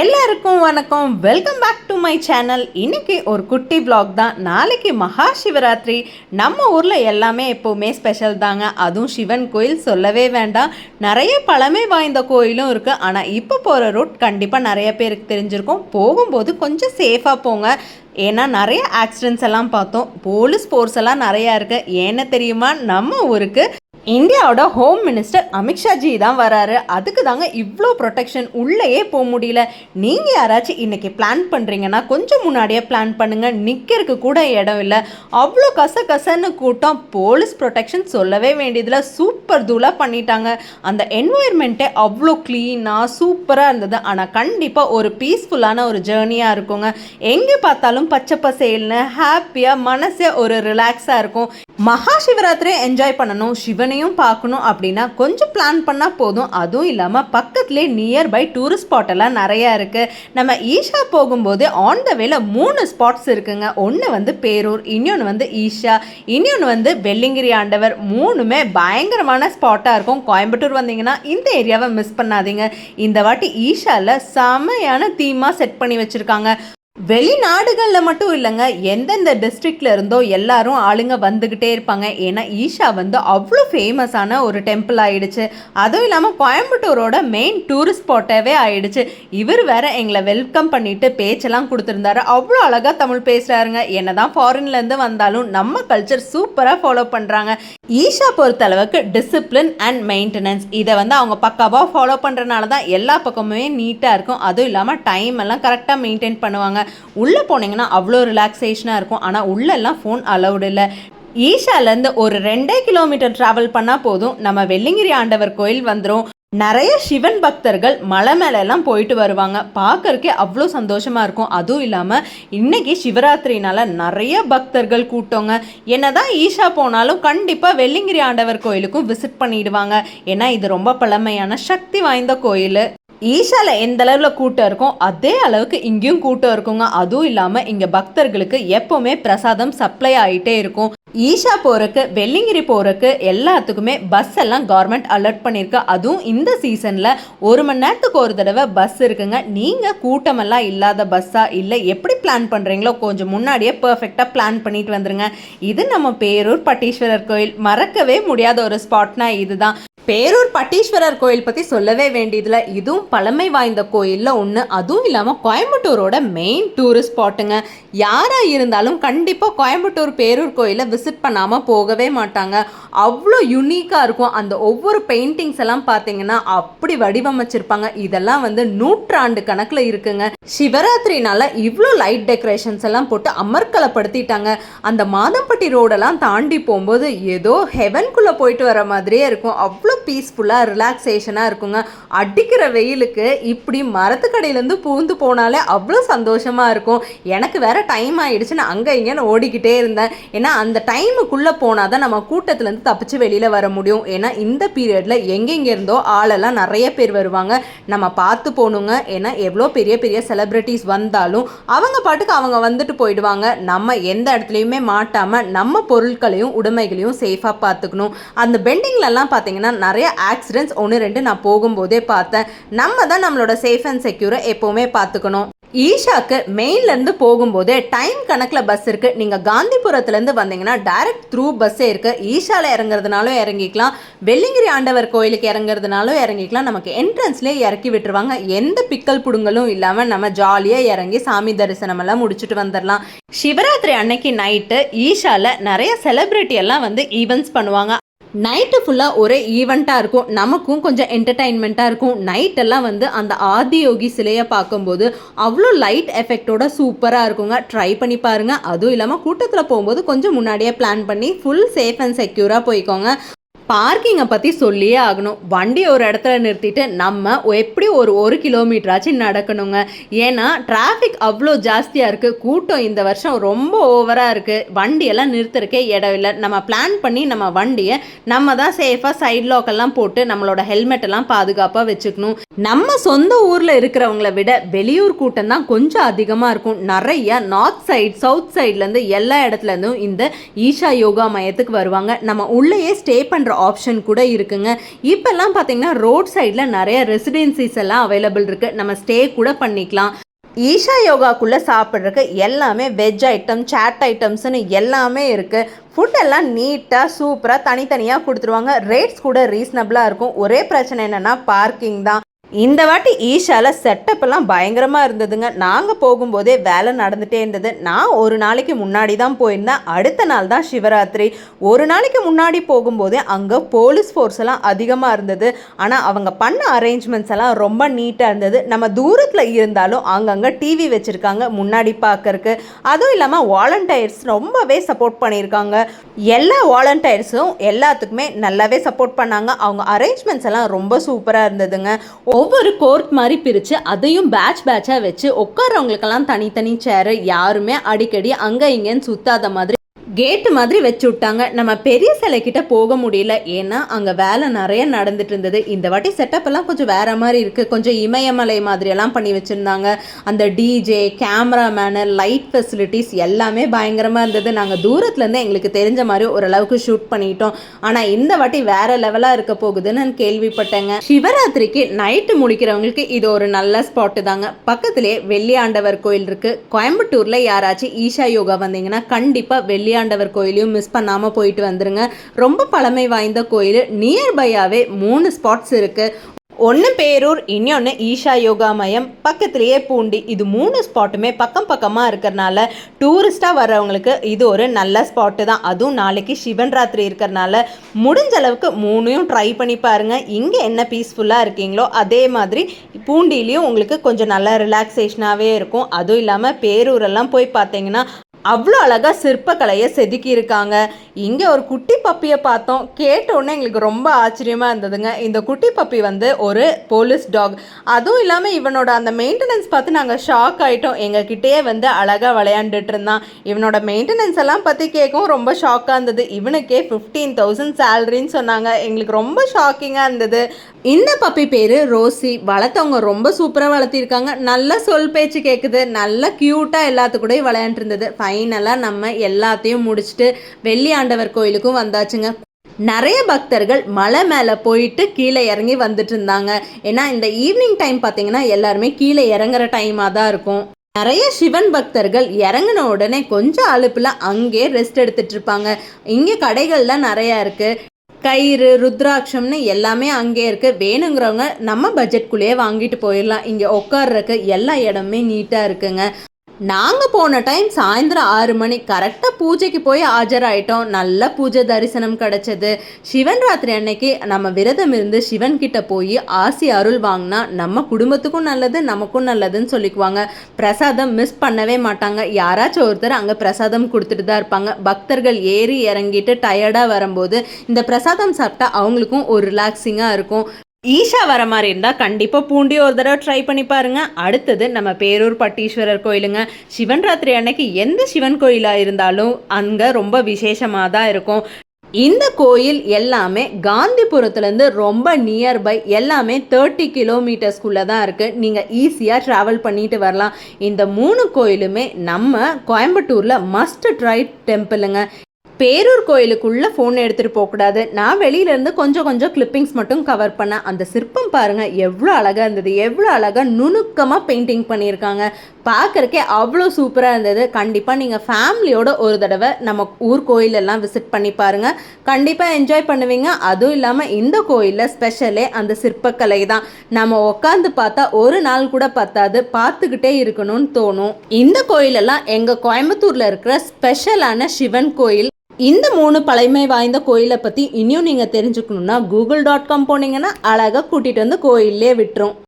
எல்லாருக்கும் வணக்கம். Welcome back to my channel இன்றைக்கி ஒரு குட்டி பிளாக் தான். நாளைக்கு மகா சிவராத்திரி. நம்ம ஊரில் எல்லாமே எப்போவுமே ஸ்பெஷல் தாங்க. அதுவும் சிவன் கோயில் சொல்லவே வேண்டாம். நிறைய பழமை வாய்ந்த கோயிலும் இருக்குது ஆனால் இப்போ போகிற ரூட் கண்டிப்பாக நிறைய பேருக்கு தெரிஞ்சிருக்கும். போகும்போது கொஞ்சம் சேஃபாக போங்க. ஏன்னா நிறைய ஆக்சிடென்ட்ஸ் எல்லாம் பார்த்தோம். போலீஸ் ஃபோர்ஸ் எல்லாம் நிறையா இருக்குது ஏன்னு தெரியுமா? நம்ம ஊருக்கு இந்தியாவோட ஹோம் மினிஸ்டர் அமித்ஷாஜி தான் வராரு. அதுக்கு தாங்க இவ்வளோ ப்ரொடெக்ஷன் உள்ளேயே போக முடியல. நீங்கள் யாராச்சும் இன்றைக்கி பிளான் பண்ணுறீங்கன்னா கொஞ்சம் முன்னாடியே பிளான் பண்ணுங்கள் நிற்கிறதுக்கு கூட இடம் இல்லை. அவ்வளோ கச கசன்னு கூட்டம் போலீஸ் ப்ரொடெக்ஷன் சொல்லவே வேண்டியதில் சூப்பர் தூளாக பண்ணிட்டாங்க. அந்த என்வாயர்மெண்ட்டே அவ்வளோ க்ளீனாக சூப்பராக இருந்தது. ஆனால் கண்டிப்பாக ஒரு பீஸ்ஃபுல்லான ஒரு ஜேர்னியாக இருக்குங்க. எங்கே பார்த்தாலும் பச்சை பசேல்னு ஹாப்பியாக மனசே ஒரு ரிலாக்ஸாக இருக்கும். மகா சிவராத்திரியை என்ஜாய் பண்ணணும் சிவனையும் பார்க்கணும் அப்படின்னா கொஞ்சம் பிளான் பண்ணால் போதும். அதுவும் இல்லாமல் பக்கத்துலேயே நியர்பை டூரிஸ்ட் ஸ்பாட்டெல்லாம் நிறையா இருக்குது நம்ம ஈஷா போகும்போது ஆன் த வேல மூணு ஸ்பாட்ஸ் இருக்குங்க. ஒன்று வந்து பேரூர் இன்னொன்று வந்து ஈஷா இன்னொன்று வந்து வெள்ளிங்கிரி ஆண்டவர். மூணுமே பயங்கரமான ஸ்பாட்டாக இருக்கும். கோயம்புத்தூர் வந்தீங்கன்னா இந்த ஏரியாவை மிஸ் பண்ணாதீங்க. இந்த வாட்டி ஈஷாவில் செமையான தீமாக செட் பண்ணி வச்சுருக்காங்க. வெளிநாடுகளில் மட்டும் இல்லைங்க எந்தெந்த டிஸ்ட்ரிக்டில் இருந்தோ எல்லாரும் ஆளுங்க வந்துக்கிட்டே இருப்பாங்க. ஏன்னா ஈஷா வந்து அவ்வளோ ஃபேமஸான ஒரு டெம்பிள் ஆயிடுச்சு. அதுவும் இல்லாமல் கோயம்புத்தூரோட மெயின் டூரிஸ்ட் ஸ்பாட்டாகவே ஆயிடுச்சு. இவர் வேற எங்களை வெல்கம் பண்ணிட்டு பேச்செல்லாம் கொடுத்துருந்தாரு. அவ்வளோ அழகாக தமிழ் பேசுகிறாருங்க என்னதான் ஃபாரின்லேருந்து வந்தாலும் நம்ம கல்ச்சர் சூப்பராக ஃபாலோ பண்ணுறாங்க ஈஷா பொறுத்தளவுக்கு டிசிப்ளின் அண்ட் மெயின்டெனன்ஸ் இதை வந்து அவங்க பக்காவாக ஃபாலோ பண்ணுறனால தான் எல்லா பக்கமுமே நீட்டாக இருக்கும். அதுவும் இல்லாமல் டைம் எல்லாம் கரெக்டாக மெயின்டைன் பண்ணுவாங்க. உள்ளே போனீங்கன்னா அவ்வளோ ரிலாக்ஸேஷனாக இருக்கும். ஆனால் உள்ளெல்லாம் ஃபோன் அலௌடு இல்லை. ஈஷாலேருந்து ஒரு ரெண்டே கிலோமீட்டர் ட்ராவல் பண்ணால் போதும். நம்ம வெள்ளிங்கிரி ஆண்டவர் கோயில் வந்துடும் நிறைய சிவன் பக்தர்கள் மலை மேலெல்லாம் போயிட்டு வருவாங்க. பார்க்கறக்கே அவ்வளோ சந்தோஷமாக இருக்கும். அதுவும் இல்லாமல் இன்றைக்கி சிவராத்திரினால நிறைய பக்தர்கள் கூட்டங்க. என்னதான் ஈஷா போனாலும் கண்டிப்பாக வெள்ளிங்கிரி ஆண்டவர் கோயிலுக்கும் விசிட் பண்ணிடுவாங்க. ஏன்னா இது ரொம்ப பழமையான சக்தி வாய்ந்த கோயில். ஈஷாவில் எந்த அளவில் கூட்டம் இருக்கும் அதே அளவுக்கு இங்கேயும் கூட்டம் இருக்குங்க. அதுவும் இல்லாமல் இங்கே பக்தர்களுக்கு எப்போவுமே பிரசாதம் சப்ளை ஆகிட்டே இருக்கும். ஈஷா போகிறக்கு வெள்ளிங்கிரி போகிறக்கு எல்லாத்துக்குமே பஸ் எல்லாம் கவர்மெண்ட் அலர்ட் பண்ணியிருக்கு அதுவும் இந்த சீசனில் ஒரு மணி நேரத்துக்கு ஒரு தடவை பஸ் இருக்குங்க. நீங்கள் கூட்டமெல்லாம் இல்லாத பஸ்ஸாக இல்லை எப்படி பிளான் பண்ணுறீங்களோ கொஞ்சம் முன்னாடியே பர்ஃபெக்டாக பிளான் பண்ணிட்டு வந்துருங்க. இது நம்ம பேரூர் பட்டீஸ்வரர் கோயில். மறக்கவே முடியாத ஒரு ஸ்பாட்னா இதுதான். பேரூர் பட்டீஸ்வரர் கோயில் பற்றி சொல்லவே வேண்டியதில் இதுவும் பழமை வாய்ந்த கோயிலில் ஒன்று அதுவும் இல்லாமல் கோயம்புத்தூரோட மெயின் டூரிஸ்ட் ஸ்பாட்டுங்க யாராக இருந்தாலும் கண்டிப்பாக கோயம்புத்தூர் பேரூர் கோயிலை விசிட் பண்ணாமல் போகவே மாட்டாங்க. அவ்வளோ யுனிக்காக இருக்கும். அந்த ஒவ்வொரு பெயிண்டிங்ஸ் எல்லாம் பார்த்தீங்கன்னா அப்படி வடிவமைச்சிருப்பாங்க. இதெல்லாம் வந்து நூற்றாண்டு கணக்கில் இருக்குங்க. சிவராத்திரினால இவ்வளோ லைட் டெக்கரேஷன்ஸ் எல்லாம் போட்டு அமர்க்கலப்படுத்திட்டாங்க. அந்த மாதம்பட்டி ரோடெல்லாம் தாண்டி போகும்போது ஏதோ ஹெவன்குள்ளே போயிட்டு வர மாதிரியே இருக்கும். அவ்வளோ பீஸ்ஃபுல்லாக ரிலாக்ஸேஷனாக இருக்குங்க. அடிக்கிற வெயிலுக்கு இப்படி மரத்துக்கடையிலேருந்து பூந்து போனாலே அவ்வளோ சந்தோஷமாக இருக்கும். எனக்கு வேற டைம் ஆகிடுச்சு நான் அங்கே இங்கேன்னு ஓடிக்கிட்டே இருந்தேன். ஏன்னா அந்த டைமுக்குள்ளே போனால் தான் நம்ம கூட்டத்துலேருந்து தப்பிச்சு வெளியில் வர முடியும். ஏன்னா இந்த பீரியடில் எங்கெங்கே இருந்தோ ஆளெல்லாம் நிறைய பேர் வருவாங்க. நம்ம பார்த்து போகணுங்க. ஏன்னா எவ்வளோ பெரிய பெரிய செலிப்ரிட்டிஸ் வந்தாலும் அவங்க பாட்டுக்கு அவங்க வந்துட்டு போயிடுவாங்க. நம்ம எந்த இடத்துலையுமே மாட்டாமல் நம்ம பொருட்களையும் உடைமைகளையும் சேஃபாக பார்த்துக்கணும். அந்த பெண்டிங்லலாம் பார்த்தீங்கன்னா நிறைய ஆக்சிடென்ட்ஸ் ஒன்று ரெண்டு நான் போகும்போதே பார்த்தேன். நம்ம தான் நம்மளோட சேஃப் அண்ட் செக்யூரை எப்போவுமே பார்த்துக்கணும். ஈஷாக்கு மெயின்லேருந்து போகும்போதே டைம் கணக்கில் பஸ் இருக்குது நீங்கள் காந்திபுரத்துலேருந்து வந்தீங்கன்னா டைரக்ட் த்ரூ பஸ்ஸே இருக்குது ஈஷாவில் இறங்குறதுனாலும் இறங்கிக்கலாம். வெள்ளிங்கிரி ஆண்டவர் கோயிலுக்கு இறங்குறதுனாலும் இறங்கிக்கலாம். நமக்கு என்ட்ரன்ஸ்லேயே இறக்கி விட்டுருவாங்க. எந்த பிக்கல் புடுங்கலும் இல்லாமல் நம்ம ஜாலியாக இறங்கி சாமி தரிசனம் எல்லாம் முடிச்சுட்டு வந்துடலாம் சிவராத்திரி அன்னைக்கு நைட்டு ஈஷாவில் நிறைய செலிப்ரிட்டி எல்லாம் வந்து ஈவெண்ட்ஸ் பண்ணுவாங்க. நைட்டு ஃபுல்லாக ஒரே ஈவெண்ட்டாக இருக்கும். நமக்கும் கொஞ்சம் என்டர்டைன்மெண்ட்டாக இருக்கும். நைட்டெல்லாம் வந்து அந்த ஆதியோகி சிலையை பார்க்கும்போது அவ்வளோ லைட் எஃபெக்டோட சூப்பராக இருக்குங்க. ட்ரை பண்ணி பாருங்கள் அதுவும் இல்லாமல் கூட்டத்தில் போகும்போது கொஞ்சம் முன்னாடியே பிளான் பண்ணி ஃபுல் சேஃப் அண்ட் செக்யூராக போய்க்கோங்க. பார்க்கிங்கை பற்றி சொல்லியே ஆகணும். வண்டி ஒரு இடத்துல நிறுத்திட்டு நம்ம எப்படி ஒரு ஒரு கிலோமீட்டராச்சும் நடக்கணுங்க. ஏன்னா டிராஃபிக் அவ்வளோ ஜாஸ்தியாக இருக்குது கூட்டம் இந்த வருஷம் ரொம்ப ஓவராக இருக்குது வண்டியெல்லாம் நிறுத்துறக்கே இடம் இல்லை. நம்ம பிளான் பண்ணி நம்ம வண்டியை நம்ம தான் சேஃபாக சைட் லாக்கெல்லாம் போட்டு நம்மளோட ஹெல்மெட் எல்லாம் பாதுகாப்பாக வச்சுக்கணும். நம்ம சொந்த ஊரில் இருக்கிறவங்கள விட வெளியூர் கூட்டம் தான் கொஞ்சம் அதிகமாக இருக்கும். நிறைய நார்த் சைட் சவுத் சைட்லேருந்து எல்லா இடத்துலேருந்தும் இந்த ஈஷா யோகா மையத்துக்கு வருவாங்க. நம்ம உள்ளேயே ஸ்டே பண்ணுற பண்ணுற ஆப்ஷன் கூட இருக்குங்க. இப்போல்லாம் பார்த்தீங்கன்னா ரோட் சைடில் நிறைய ரெசிடென்சிஸ் எல்லாம் அவைலபிள் இருக்குது நம்ம ஸ்டே கூட பண்ணிக்கலாம். ஈஷா யோகாக்குள்ளே சாப்பிட்றதுக்கு எல்லாமே வெஜ் ஐட்டம் சாட் ஐட்டம்ஸ்னு எல்லாமே இருக்குது ஃபுட்டெல்லாம் நீட்டாக சூப்பராக தனித்தனியாக கொடுத்துருவாங்க. ரேட்ஸ் கூட ரீசனபிளாக இருக்கும். ஒரே பிரச்சனை என்னென்னா பார்க்கிங் தான். இந்த வாட்டி ஈஷாவில் செட்டப் எல்லாம் பயங்கரமாக இருந்ததுங்க. நாங்கள் போகும்போதே வேலை நடந்துகிட்டே இருந்தது. நான் ஒரு நாளைக்கு முன்னாடி தான் போயிருந்தேன். அடுத்த நாள் தான் சிவராத்திரி. ஒரு நாளைக்கு முன்னாடி போகும்போதே அங்கே போலீஸ் ஃபோர்ஸ் எல்லாம் அதிகமாக இருந்தது. ஆனால் அவங்க பண்ண அரேஞ்ச்மெண்ட்ஸ் எல்லாம் ரொம்ப நீட்டாக இருந்தது. நம்ம தூரத்தில் இருந்தாலும் அங்கங்கே டிவி வச்சுருக்காங்க முன்னாடி பார்க்கறக்கு அதுவும் இல்லாமல் வாலண்டியர்ஸ் ரொம்பவே சப்போர்ட் பண்ணியிருக்காங்க. எல்லா வாலண்டியர்ஸும் எல்லாத்துக்குமே நல்லாவே சப்போர்ட் பண்ணாங்க. அவங்க அரேஞ்ச்மெண்ட்ஸ் எல்லாம் ரொம்ப சூப்பராக இருந்ததுங்க. ஒவ்வொரு கோர்ட் மாதிரி பிரித்து அதையும் பேட்ச் பேட்சாக வச்சு உட்காரவங்களுக்கெல்லாம் தனித்தனி சேரு யாருமே அடிக்கடி அங்கே இங்கேன்னு சுத்தாத மாதிரி கேட்டு மாதிரி வச்சு விட்டாங்க. நம்ம பெரிய சிலைக்கிட்ட போக முடியல. ஏன்னா அங்கே வேலை நிறைய நடந்துட்டு இருந்தது. இந்த வாட்டி செட்டப் எல்லாம் கொஞ்சம் வேற மாதிரி இருக்குது கொஞ்சம் இமயமலை மாதிரி எல்லாம் பண்ணி வச்சுருந்தாங்க. அந்த டிஜே கேமராமேனு லைட் ஃபெசிலிட்டிஸ் எல்லாமே பயங்கரமாக இருந்தது. நாங்கள் தூரத்துலேருந்து எங்களுக்கு தெரிஞ்ச மாதிரி ஓரளவுக்கு ஷூட் பண்ணிட்டோம். ஆனால் இந்த வாட்டி வேற லெவலாக இருக்க போகுதுன்னு நான் கேள்விப்பட்டேங்க. சிவராத்திரிக்கு நைட்டு முடிக்கிறவங்களுக்கு இது ஒரு நல்ல ஸ்பாட்டு தாங்க. பக்கத்துலேயே வெள்ளியாண்டவர் கோயில் இருக்குது கோயம்புத்தூரில் யாராச்சும் ஈஷா யோகா வந்தீங்கன்னா கண்டிப்பாக வெள்ளியா மார்த்தாண்டவர் கோயிலையும் மிஸ் பண்ணாமல் போயிட்டு வந்துருங்க. ரொம்ப பழமை வாய்ந்த கோயில். நியர்பையாகவே மூணு ஸ்பாட்ஸ் இருக்குது ஒன்று பேரூர் இன்னொன்று ஈஷா யோகா மையம். பக்கத்துலேயே பூண்டி. இது மூணு ஸ்பாட்டுமே பக்கம் பக்கமாக இருக்கிறனால டூரிஸ்ட்டாக வர்றவங்களுக்கு இது ஒரு நல்ல ஸ்பாட்டு தான். அதுவும் நாளைக்கு சிவன் ராத்திரி இருக்கிறனால முடிஞ்ச அளவுக்கு மூணையும் ட்ரை பண்ணி பாருங்கள் இங்கே என்ன பீஸ்ஃபுல்லாக இருக்கீங்களோ அதே மாதிரி பூண்டிலையும் உங்களுக்கு கொஞ்சம் நல்லா ரிலாக்ஸேஷனாகவே இருக்கும். அதுவும் இல்லாமல் பேரூரெல்லாம் போய் பார்த்தீங்கன்னா அவ்வளோ அழகாக சிற்பக்கலையை செதுக்கியிருக்காங்க. இங்கே ஒரு குட்டி பப்பியை பார்த்தோம். கேட்டோன்னே எங்களுக்கு ரொம்ப ஆச்சரியமாக இருந்ததுங்க. இந்த குட்டி பப்பி வந்து ஒரு போலீஸ் டாக். அதுவும் இல்லாமல் இவனோட அந்த மெயின்டெனன்ஸ் பார்த்து நாங்கள் ஷாக் ஆகிட்டோம் எங்ககிட்டயே வந்து அழகாக விளையாண்டுட்டு இருந்தான். இவனோட மெயின்டெனன்ஸ் எல்லாம் பற்றி கேட்கவும் ரொம்ப ஷாக்காக இருந்தது. இவனுக்கே ஃபிஃப்டீன் தௌசண்ட் சேலரின்னு சொன்னாங்க. எங்களுக்கு ரொம்ப ஷாக்கிங்காக இருந்தது. இந்த பப்பி பேர் ரோசி. வளர்த்தவங்க ரொம்ப சூப்பராக வளர்த்திருக்காங்க. நல்ல சொல் பேச்சு கேட்குது நல்ல க்யூட்டாக எல்லாத்துக்கூடயும் விளையாண்டுருந்தது. ஃபைனலாக நம்ம எல்லாத்தையும் முடிச்சுட்டு வெள்ளி ஆண்டவர் கோயிலுக்கும் வந்தாச்சுங்க. நிறைய பக்தர்கள் மலை மேலே போயிட்டு கீழே இறங்கி வந்துட்டு இருந்தாங்க ஏன்னா இந்த ஈவினிங் டைம் பார்த்தீங்கன்னா எல்லாருமே கீழே இறங்குற டைமாக தான் இருக்கும். நிறைய சிவன் பக்தர்கள் இறங்கின உடனே கொஞ்சம் அலுப்பில் அங்கே ரெஸ்ட் எடுத்துட்டு இருப்பாங்க இங்கே கடைகள்லாம் நிறையா இருக்குது கயிறு ருத்ராட்சம்னு எல்லாமே அங்கே இருக்குது வேணுங்கிறவங்க நம்ம பட்ஜெட்குள்ளேயே வாங்கிட்டு போயிடலாம். இங்கே உட்கார்றக்கு எல்லா இடமுமே நீட்டாக இருக்குங்க. நாங்கள் போன டைம் சாயந்தரம் ஆறு மணி கரெக்டாக பூஜைக்கு போய் ஆஜராயிட்டோம். நல்ல பூஜை தரிசனம் கிடச்சது. சிவன் ராத்திரி அன்னைக்கு நம்ம விரதம் இருந்து சிவன் கிட்ட போய் ஆசி அருள் வாங்கினா நம்ம குடும்பத்துக்கும் நல்லது நமக்கும் நல்லதுன்னு சொல்லிக்குவாங்க. பிரசாதம் மிஸ் பண்ணவே மாட்டாங்க. யாராச்சும் ஒருத்தர் அங்கே பிரசாதம் கொடுத்துட்டு தான் இருப்பாங்க. பக்தர்கள் ஏறி இறங்கிட்டு டயர்டாக வரும்போது இந்த பிரசாதம் சாப்பிட்டா அவங்களுக்கும் ஒரு ரிலாக்ஸிங்காக இருக்கும். ஈஷா வர மாதிரி இருந்தால் கண்டிப்பாக பூண்டி ஒரு தடவை ட்ரை பண்ணி பாருங்க. அடுத்தது நம்ம பேரூர் பட்டீஸ்வரர் கோயிலுங்க. சிவன் ராத்திரி அன்னைக்கு எந்த சிவன் கோயிலாக இருந்தாலும் அங்கே ரொம்ப விசேஷமாக தான் இருக்கும். இந்த கோயில் எல்லாமே காந்திபுரத்துலேருந்து ரொம்ப நியர்பை எல்லாமே தேர்ட்டி கிலோமீட்டர்ஸ்குள்ளே தான் இருக்குது நீங்கள் ஈஸியாக ட்ராவல் பண்ணிட்டு வரலாம். இந்த மூணு கோயிலுமே நம்ம கோயம்புத்தூரில் மஸ்ட் ட்ரை டெம்பிளுங்க பேரூர் கோயிலுக்குள்ளே ஃபோன் எடுத்துகிட்டு போகக்கூடாது. நான் வெளியிலேருந்து கொஞ்சம் கொஞ்சம் கிளிப்பிங்ஸ் மட்டும் கவர் பண்ணேன். அந்த சிற்பம் பாருங்கள் எவ்வளோ அழகாக இருந்தது. எவ்வளோ அழகாக நுணுக்கமாக பெயிண்டிங் பண்ணியிருக்காங்க. பார்க்குறக்கே அவ்வளோ சூப்பராக இருந்தது. கண்டிப்பாக நீங்கள் ஃபேமிலியோட ஒரு தடவை நம்ம ஊர் கோயிலெல்லாம் விசிட் பண்ணி பாருங்கள் கண்டிப்பாக என்ஜாய் பண்ணுவீங்க. அதுவும் இல்லாமல் இந்த கோயிலில் ஸ்பெஷலே அந்த சிற்பக்கலை தான். நம்ம உட்காந்து பார்த்தா ஒரு நாள் கூட பத்தாது. பார்த்துக்கிட்டே இருக்கணும்னு தோணும். இந்த கோயிலெல்லாம் எங்கள் கோயம்புத்தூரில் இருக்கிற ஸ்பெஷலான சிவன் கோயில் இந்த மூணு பழமை வாய்ந்த கோயிலை பற்றி இன்னும் நீங்கள் தெரிஞ்சுக்கணுன்னா கூகுள் டாட் காம் போனீங்கன்னா அழகாக கூட்டிகிட்டு வந்து கோயிலே விட்டுரும்.